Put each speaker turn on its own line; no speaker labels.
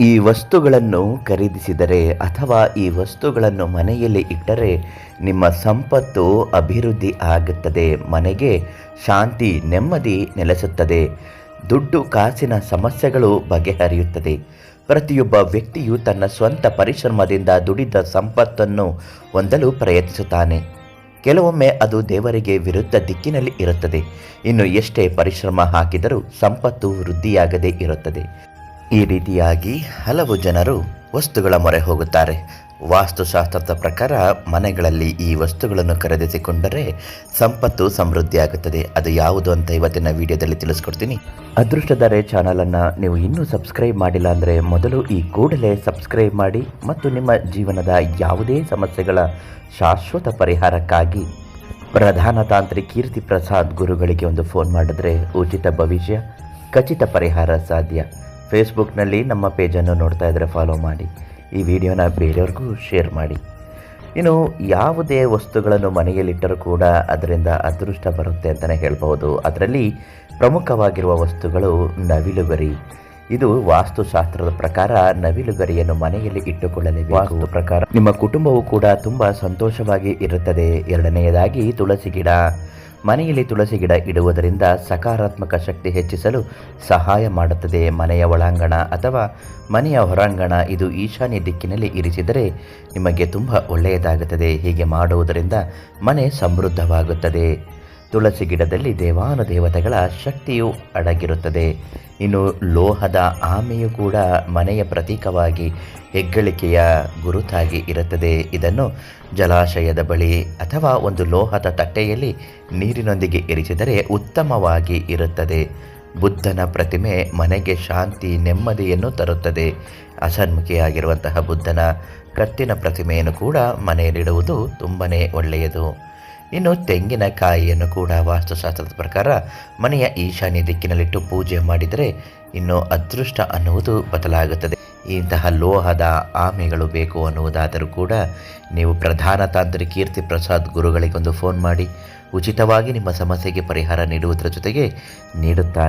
ಈ ವಸ್ತುಗಳನ್ನು ಖರೀದಿಸಿದರೆ ಅಥವಾ ಈ ವಸ್ತುಗಳನ್ನು ಮನೆಯಲ್ಲಿ ಇಟ್ಟರೆ ನಿಮ್ಮ ಸಂಪತ್ತು ಅಭಿವೃದ್ಧಿ ಆಗುತ್ತದೆ, ಮನೆಗೆ ಶಾಂತಿ, ನೆಮ್ಮದಿ ನೆಲೆಸುತ್ತದೆ. ದುಡ್ಡು ಕಾಸಿನ ಸಮಸ್ಯೆಗಳು ಬಗೆಹರಿಯುತ್ತದೆ. ಪ್ರತಿಯೊಬ್ಬ ವ್ಯಕ್ತಿಯು ತನ್ನ ಸ್ವಂತ ಪರಿಶ್ರಮದಿಂದ ದುಡಿದ ಸಂಪತ್ತನ್ನು ಹೊಂದಲು ಪ್ರಯತ್ನಿಸುತ್ತಾನೆ. ಕೆಲವೊಮ್ಮೆ ಅದು ದೇವರಿಗೆ ವಿರುದ್ಧ ದಿಕ್ಕಿನಲ್ಲಿ ಇರುತ್ತದೆ. ಇನ್ನು ಎಷ್ಟೇ ಪರಿಶ್ರಮ ಹಾಕಿದರೂ ಸಂಪತ್ತು ವೃದ್ಧಿಯಾಗದೇ ಇರುತ್ತದೆ. ಈ ರೀತಿಯಾಗಿ ಹಲವು ಜನರು ವಸ್ತುಗಳ ಮೊರೆ ಹೋಗುತ್ತಾರೆ. ವಾಸ್ತುಶಾಸ್ತ್ರದ ಪ್ರಕಾರ ಮನೆಗಳಲ್ಲಿ ಈ ವಸ್ತುಗಳನ್ನು ಖರೀದಿಸಿಕೊಂಡರೆ ಸಂಪತ್ತು ಸಮೃದ್ಧಿಯಾಗುತ್ತದೆ. ಅದು ಯಾವುದು ಅಂತ ಇವತ್ತಿನ ವಿಡಿಯೋದಲ್ಲಿ ತಿಳಿಸ್ಕೊಡ್ತೀನಿ. ಅದೃಷ್ಟದರೆ ಚಾನಲನ್ನು ನೀವು ಇನ್ನೂ ಸಬ್ಸ್ಕ್ರೈಬ್ ಮಾಡಿಲ್ಲ ಅಂದರೆ ಮೊದಲು ಈ ಕೂಡಲೇ ಸಬ್ಸ್ಕ್ರೈಬ್ ಮಾಡಿ ಮತ್ತು ನಿಮ್ಮ ಜೀವನದ ಯಾವುದೇ ಸಮಸ್ಯೆಗಳ ಶಾಶ್ವತ ಪರಿಹಾರಕ್ಕಾಗಿ ಪ್ರಧಾನ ತಾಂತ್ರಿ ಕೀರ್ತಿ ಪ್ರಸಾದ್ ಗುರುಗಳಿಗೆ ಒಂದು ಫೋನ್ ಮಾಡಿದ್ರೆ ಉಚಿತ ಭವಿಷ್ಯ, ಖಚಿತ ಪರಿಹಾರ ಸಾಧ್ಯ. ಫೇಸ್ಬುಕ್ನಲ್ಲಿ ನಮ್ಮ ಪೇಜನ್ನು ನೋಡ್ತಾ ಇದ್ದರೆ ಫಾಲೋ ಮಾಡಿ. ಈ ವಿಡಿಯೋನ ಬೇರೆಯವ್ರಿಗೂ ಶೇರ್ ಮಾಡಿ. ಇನ್ನು ಯಾವುದೇ ವಸ್ತುಗಳನ್ನು ಮನೆಯಲ್ಲಿಟ್ಟರೂ ಕೂಡ ಅದರಿಂದ ಅದೃಷ್ಟ ಬರುತ್ತೆ ಅಂತಲೇ ಹೇಳ್ಬೋದು ಅದರಲ್ಲಿ ಪ್ರಮುಖವಾಗಿರುವ ವಸ್ತುಗಳು ನವಿಲುಗರಿ. ಇದು ವಾಸ್ತುಶಾಸ್ತ್ರದ ಪ್ರಕಾರ ನವಿಲುಗರಿಯನ್ನು ಮನೆಯಲ್ಲಿ ಇಟ್ಟುಕೊಳ್ಳಲೇಬೇಕು. ವಾಸ್ತು ಪ್ರಕಾರ ನಿಮ್ಮ ಕುಟುಂಬವು ಕೂಡ ತುಂಬಾ ಸಂತೋಷವಾಗಿ ಇರುತ್ತದೆ. ಎರಡನೆಯದಾಗಿ ತುಳಸಿ ಗಿಡ. ಮನೆಯಲ್ಲಿ ತುಳಸಿ ಗಿಡ ಇಡುವುದರಿಂದ ಸಕಾರಾತ್ಮಕ ಶಕ್ತಿ ಹೆಚ್ಚಿಸಲು ಸಹಾಯ ಮಾಡುತ್ತದೆ. ಮನೆಯ ಒಳಾಂಗಣ ಅಥವಾ ಮನೆಯ ಹೊರಾಂಗಣ ಇದು ಈಶಾನ್ಯ ದಿಕ್ಕಿನಲ್ಲಿ ಇರಿಸಿದರೆ ನಿಮಗೆ ತುಂಬ ಒಳ್ಳೆಯದಾಗುತ್ತದೆ. ಹೀಗೆ ಮಾಡುವುದರಿಂದ ಮನೆ ಸಮೃದ್ಧವಾಗುತ್ತದೆ. ತುಳಸಿ ಗಿಡದಲ್ಲಿ ದೇವಾನು ದೇವತೆಗಳ ಶಕ್ತಿಯು ಅಡಗಿರುತ್ತದೆ. ಇನ್ನು ಲೋಹದ ಆಮೆಯು ಕೂಡ ಮನೆಯ ಪ್ರತೀಕವಾಗಿ ಹೆಗ್ಗಳಿಕೆಯ ಗುರುತಾಗಿ ಇರುತ್ತದೆ. ಇದನ್ನು ಜಲಾಶಯದ ಬಳಿ ಅಥವಾ ಒಂದು ಲೋಹದ ತಟ್ಟೆಯಲ್ಲಿ ನೀರಿನೊಂದಿಗೆ ಇರಿಸಿದರೆ ಉತ್ತಮವಾಗಿ ಇರುತ್ತದೆ. ಬುದ್ಧನ ಪ್ರತಿಮೆ ಮನೆಗೆ ಶಾಂತಿ, ನೆಮ್ಮದಿಯನ್ನು ತರುತ್ತದೆ. ಅಸನ್ಮುಖಿಯಾಗಿರುವಂತಹ ಬುದ್ಧನ ಕತ್ತಿನ ಪ್ರತಿಮೆಯನ್ನು ಕೂಡ ಮನೆಯಲ್ಲಿಡುವುದು ತುಂಬನೇ ಒಳ್ಳೆಯದು. ಇನ್ನು ತೆಂಗಿನಕಾಯಿಯನ್ನು ಕೂಡ ವಾಸ್ತುಶಾಸ್ತ್ರದ ಪ್ರಕಾರ ಮನೆಯ ಈಶಾನ್ಯ ದಿಕ್ಕಿನಲ್ಲಿಟ್ಟು ಪೂಜೆ ಮಾಡಿದರೆ ಇನ್ನು ಅದೃಷ್ಟ ಅನ್ನುವುದು ಬದಲಾಗುತ್ತದೆ. ಇಂತಹ ಲೋಹದ ಆಮೆಗಳು ಬೇಕು ಅನ್ನುವುದಾದರೂ ಕೂಡ ನೀವು ಪ್ರಧಾನ ತಾಂತ್ರಿ ಕೀರ್ತಿ ಪ್ರಸಾದ್ ಗುರುಗಳಿಗೊಂದು ಫೋನ್ ಮಾಡಿ ಉಚಿತವಾಗಿ ನಿಮ್ಮ ಸಮಸ್ಯೆಗೆ ಪರಿಹಾರ ನೀಡುವುದರ ಜೊತೆಗೆ ನೀಡುತ್ತಾರೆ.